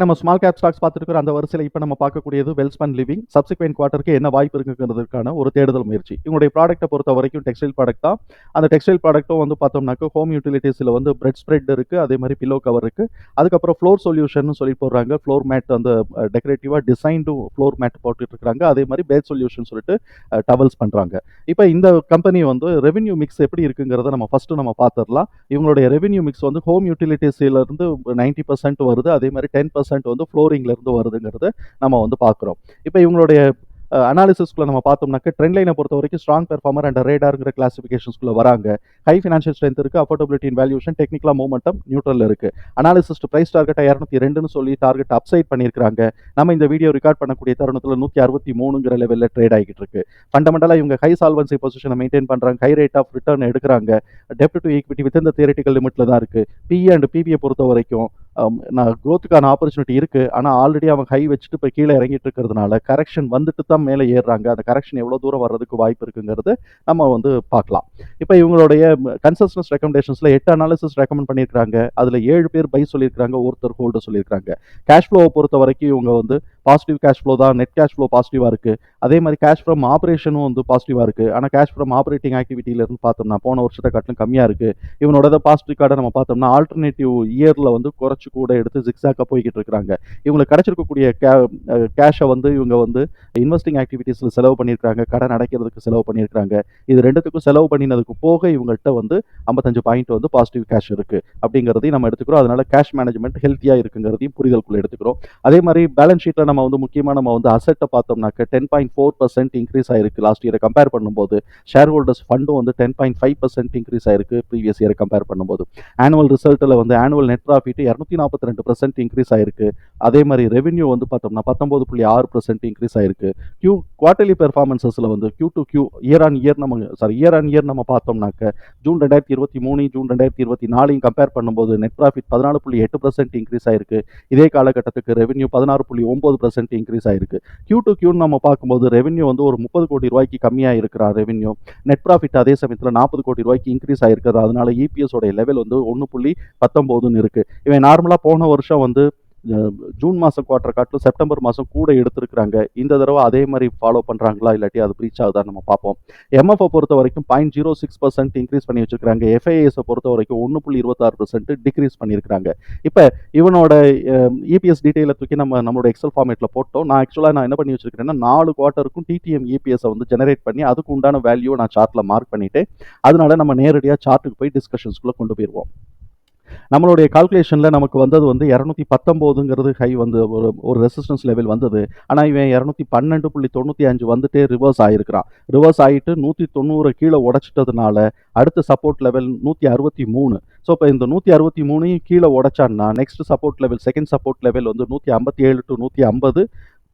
நம்ம small cap stocks பார்த்துருக்கிற அந்த வரிசையில் இப்போ நம்ம பார்க்கக்கூடியது வெல்ஸ்பன் லிவிங் சப்சிக்வெண்ட் குவார்ட்டருக்கு என்ன வாய்ப்பு இருக்குங்கிறதுக்கான ஒரு தேடுதல் முயற்சி. இவங்களுடைய ப்ராடக்ட்டை பொறுத்த வரைக்கும் டெக்ஸ்டைல் ப்ராடக்ட் தான். அந்த டெக்ஸ்டைல் ப்ராடக்ட்டும் வந்து பார்த்தோம்னாக்க ஹோம் யூட்டிலிட்டிஸில் வந்து பிரெட் ஸ்ப்ரெட் இருக்குது அதே மாதிரி பில்லோ கவர் இருக்குது அதுக்கப்புறம் ஃப்ளோர் சொல்யூஷன் சொல்லி போடுறாங்க. ஃப்ளோர் மேட் அந்த டெக்கரேட்டிவாக டிசைன்டு ஃப்ளோர் மேட் போட்டுட்டு இருக்காங்க. அதே மாதிரி பேட் சொல்யூஷன் சொல்லிட்டு டவல்ஸ் பண்ணுறாங்க இப்போ இந்த கம்பெனி வந்து ரெவென்யூ மிக்ஸ் எப்படி இருக்குங்கிறத நம்ம ஃபஸ்ட்டு நம்ம பார்த்துடலாம். இவங்களுடைய ரெவென்யூ மிக்ஸ் வந்து ஹோம் யூட்டிலிட்டிஸிலேருந்து நைன்ட்டி பர்சன்ட் வருது. அதே மாதிரி டென் பர்சன்ட் வந்து ஃப்ளோரிங்லேருந்து வருதுங்கிறத நம்ம வந்து பார்க்குறோம். இப்போ இவங்களுடைய அனாலிசிஸ்க்குள்ள நம்ம பார்த்தோம்னாக்க ட்ரெண்ட் லைனை பொறுத்த வரைக்கும் ஸ்ட்ராங் பெர்ஃபார்மர் அண்ட் ரேடாருங்கிற கிளாசிஃபிகேஷன்ஸ்குள்ள வராங்க. ஹை ஃபினான்ஷியல் ஸ்ட்ரென்த் இருக்குது அஃபோர்டபிலிட்டி வேல்யூஷன் டெக்னிக்கலாக மூமெண்டம் நியூட்ரல் இருக்குது அனாலிசிஸ்ட் ப்ரைஸ் டார்கெட்டை இரநூத்தி ரெண்டுன்னு சொல்லி டார்கெட் அப்சைட் பண்ணியிருக்காங்க நம்ம இந்த வீடியோ ரெக்கார்ட் பண்ணக்கூடிய தருணத்தில் நூற்றி அறுபத்தி மூணுங்கிற லெவலில் ட்ரேட் ஆகிட்டு இருக்கு. ஃபண்டமெண்டலாக இவங்க ஹை சால்வன்சி பொசிஷனை மெயின்டைன் பண்ணுறாங்க ஹை ரேட் ஆஃப் ரிட்டர்ன் எடுக்கிறாங்க. டெப்ட் டு ஈக்விட்டி வித் இந்த தியரட்டிக்கல் லிமிட்டில் தான் இருக்குது பிஇ அண்ட் பிபியை பொறுத்த வரைக்கும் நான் க்ரோத்துக்கான ஆப்பர்ச்சுனிட்டி இருக்குது ஆனால் ஆல்ரெடி அவங்க ஹை வச்சுட்டு இப்போ கீழே இறங்கிட்டு இருக்கிறதுனால கரெக்ஷன் வந்துட்டு தான் மேலே ஏறுறாங்க. அந்த கரெக்ஷன் எவ்வளோ தூரம் வர்றதுக்கு வாய்ப்பு இருக்குங்கிறது நம்ம வந்து பார்க்கலாம். இப்போ இவங்களுடைய கன்சஸ்டன்ஸ் ரெக்கமெண்டேஷன்ஸில் எட்டு அனாலிசிஸ் ரெக்கமெண்ட் பண்ணியிருக்காங்க அதில் ஏழு பேர் பை சொல்லியிருக்காங்க ஒருத்தர் ஹோல்டர் சொல்லியிருக்காங்க கேஷ் ஃப்ளோவை பொறுத்த வரைக்கும் இவங்க வந்து பாசிட்டிவ் கேஷ் ஃப்ளோ தான் நெட் கேஷ் ஃப்ளோ பாசிட்டிவாக இருக்குது அதே மாதிரி கேஷ் ஃப்ரம் ஆப்ரேஷனும் வந்து பாசிட்டிவாக இருக்குது ஆனால் கேஷ் ஃப்ரம் ஆப்ரேட்டிங் ஆக்டிவிட்டியிலேருந்து பார்த்தோம்னா போன வருஷத்தை காட்டிலும் கம்மியாக இருக்குது இவனோட பாசிட்டிவ் கார்டை நம்ம பார்த்தோம்னா ஆல்டர்னேட்டிவ் இயரில் வந்து குறைச்சி கூட எடுத்து ஜிக்ஸாக்காக போய்கிட்டு இருக்கிறாங்க. இவங்களுக்கு கிடச்சிருக்கக்கூடிய கே கேஷை வந்து இவங்க வந்து இன்வெஸ்டிங் ஆக்டிவிட்டீஸில் செலவு பண்ணியிருக்காங்க கடன் அடைக்கிறதுக்கு செலவு பண்ணியிருக்காங்க இது ரெண்டுத்துக்கும் செலவு பண்ணினதுக்கு போக இவங்கள்ட்ட வந்து ஐம்பத்தஞ்சு பாயிண்ட் வந்து பாசிட்டிவ் கேஷ் இருக்குது அப்படிங்கிறதையும் நம்ம எடுத்துக்கிறோம். அதனால கேஷ் மேனேஜ்மெண்ட் ஹெல்த்தியாக இருக்குங்கிறதையும் புரிதலுக்குள்ள எடுத்துக்கிறோம். அதே மாதிரி பேலன்ஸ் ஷீட்டில் நம்ம நம்ம வந்து முக்கியமாக நம்ம வந்து அசெட்டை பார்த்தோம்னாக்க ten point four percent increase ஆயிருக்கு லாஸ்ட் இயரை கம்பேர் பண்ணும்போது. ஷேர் ஹோல்டர்ஸ் ஃபண்டும் வந்து ten point five percent increase ஆயிருக்கு ப்ரீவியஸ் இயரை கம்பேர் பண்ணும்போது. ஆனுவல் ரிசல்ட்டில் வந்து ஆனுவல் நெட் ப்ராஃபிட் இரநூத்தி நாற்பத்தி ரெண்டு பர்சன்ட் இன்க்ரீஸ் ஆயிருக்கு. அதே மாதிரி ரெவென்யூ வந்து பார்த்தோம்னா பத்தொம்பது புள்ளி ஆறு பர்சன்ட் இன்க்ரீஸ் ஆயிருக்கு. கியூ குவார்டர்லி பெர்ஃபார்மன்சஸில் வந்து Q to Q year on year நம்ம சாரி இயர் ஆன் இயர் நம்ம பார்த்தோம்னாக்க ஜூன் ரெண்டாயிரத்தி இருபத்தி மூணு ஜூன் ரெண்டாயிரத்தி இருபத்தி நாலையும் கம்பேர் பண்ணும்போது நெட் ப்ராஃபிட் பதினாலு புள்ளி எட்டு பர்சன்ட் இன்க்ரீஸ் ஆயிருக்கு. இதே காலகட்டத்துக்கு ரெவென்யூ பதினாறு புள்ளி ஒம்பது பர்சன்ட் இன்க்ரீஸ் ஆயிருக்கு. கியூ டு கியூன்னு நம்ம பார்க்கும்போது ரெவென்யூ வந்து ஒரு முப்பது கோடி ரூபாய்க்கு கம்மியாக இருக்கிறா ரெவென்யூ நெட் ப்ராஃபிட் அதே சமயத்தில் நாற்பது கோடி ரூபாய்க்கு இன்க்ரீஸ் ஆயிருக்கிறது. அதனால இபிஎஸ் உடைய லெவல் வந்து ஒன்று புள்ளி பத்தொம்போதுன்னு இருக்கு. இவன் நார்மலாக போன வருஷம் வந்து ஜூன் மாதம் குவார்டர் காட்டிலும் செப்டம்பர் மாதம் கூட எடுத்திருக்கிறாங்க. இந்த தடவை அதே மாதிரி ஃபாலோ பண்ணுறாங்களா இல்லாட்டி அது ப்ரீச் ஆகுதா? நம்ம பார்ப்போம். எம்எஃப்ஐ பொறுத்த வரைக்கும் point zero six percent increase பண்ணி வச்சிருக்காங்க எஃப்ஐஎஸை பொறுத்த வரைக்கும் ஒன்று புள்ளி இருபத்தாறு பர்சன்ட் டிக்ரீஸ் பண்ணியிருக்காங்க இப்போ இவனோட இபிஎஸ் டீட்டெயிலை தூக்கி நம்ம நம்மளோட எக்ஸல் ஃபார்மேட்டில் போட்டோம். நான் ஆக்சுவலாக நான் என்ன பண்ணி வச்சிருக்கிறேன்னா நாலு குவார்ட்டருக்கும் டிடிஎம் இபிஎஸை வந்து ஜெனரேட் பண்ணி அதுக்கு உண்டான வேல்யூ நான் சார்ட்டில் மார்க் பண்ணிட்டேன் அதனால நம்ம நேரடியாக சார்ட்டுக்கு போய் டிஸ்கஷன்ஸ்குள்ளே கொண்டு போயிடுவோம் நம்மளுடைய கால்குலேஷனில் நமக்கு வந்தது வந்து இரநூத்தி பத்தொம்போதுங்கிறது ஹை வந்து ஒரு ஒரு ரெசிஸ்டன்ஸ் லெவல் வந்தது. ஆனால் இவன் இரநூத்தி பன்னெண்டு புள்ளி தொண்ணூற்றி அஞ்சு வந்துட்டே ரிவர்ஸ் ஆகிருக்கிறான் ரிவர்ஸ் ஆகிட்டு நூற்றி தொண்ணூறு கீழே உடச்சிட்டதுனால அடுத்த சப்போர்ட் லெவல் நூற்றி அறுபத்தி மூணு. ஸோ இப்போ இந்த நூற்றி அறுபத்தி மூணையும் கீழே உடச்சான்னா next support level second support level வந்து நூற்றி ஐம்பத்தி ஏழு டு நூற்றி ஐம்பது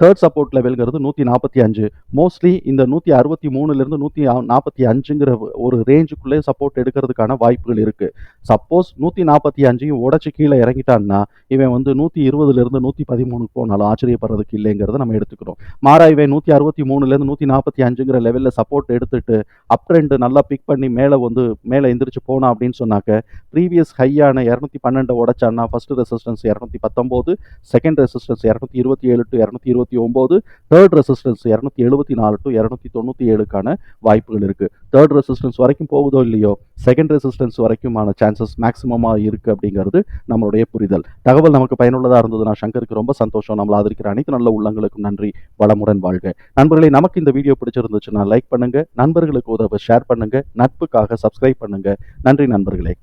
தேர்ட் சப்போர்ட் லெவல்ங்கிறது நூற்றி நாற்பத்தி அஞ்சு. மோஸ்ட்லி இந்த நூற்றி அறுபத்தி மூணுலேருந்து நூற்றி நாற்பத்தி அஞ்சுங்கிற ஒரு ரேஞ்சுக்குள்ளே சப்போர்ட் எடுக்கிறதுக்கான வாய்ப்புகள் இருக்குது சப்போஸ் நூற்றி நாற்பத்தி அஞ்சையும் உடச்சி கீழே இறங்கிட்டான்னா இவன் வந்து நூற்றி இருபதுலேருந்து நூற்றி பதிமூணுக்கு போனாலும் ஆச்சரியப்படுறதுக்கு இல்லைங்கிறத நம்ம எடுத்துக்கிறோம். மாறா இவன் நூற்றி அறுபத்தி மூணுலேருந்து நூற்றி நாற்பத்தி அஞ்சுங்கிற லெவலில் சப்போர்ட் எடுத்துட்டு அப் ட்ரெண்டு நல்லா பிக் பண்ணி மேலே வந்து மேலே எந்திரிச்சு போனா அப்படின்னு சொன்னாக்க ப்ரீவியஸ் ஹையான இரநூத்தி பன்னெண்டு உடச்சான்னா ஃபர்ஸ்ட் ரெசிஸ்டன்ஸ் இரநூத்தி பத்தொம்போது செகண்ட் ரெசிஸ்டன்ஸ் இரநூத்தி இருபத்தி ஏழு டு இரநூத்தி இருபத்தி ஒம்பது தேர்ட் ரெசிஸ்டன்ஸ் இரநூத்தி எழுபத்தி நாலு டு இரநூத்தி தொண்ணூற்றி ஏழுக்கான வாய்ப்புகள் இருக்குது தேர்ட் ரெசிஸ்டன்ஸ் வரைக்கும் போகுதோ இல்லையோ செகண்ட் ரெசிஸ்டன்ஸ் வரைக்குமான சான்சஸ் மேக்ஸிமமாக இருக்குது அப்படிங்கிறது நம்மளுடைய புரிதல். தகவல் நமக்கு பயனுள்ளதாக இருந்ததுன்னா சங்கருக்கு ரொம்ப சந்தோஷம். நம்மளை ஆதரிக்கிற அனைத்து நல்ல உள்ளங்களுக்கும் நன்றி. வளமுடன் வாழ்க. நண்பர்களே நமக்கு இந்த வீடியோ பிடிச்சிருந்துச்சுன்னா லைக் பண்ணுங்க. நண்பர்களுக்கு உதவ ஷேர் பண்ணுங்க. நட்புக்காக சப்ஸ்கிரைப் பண்ணுங்க. நன்றி நண்பர்களே.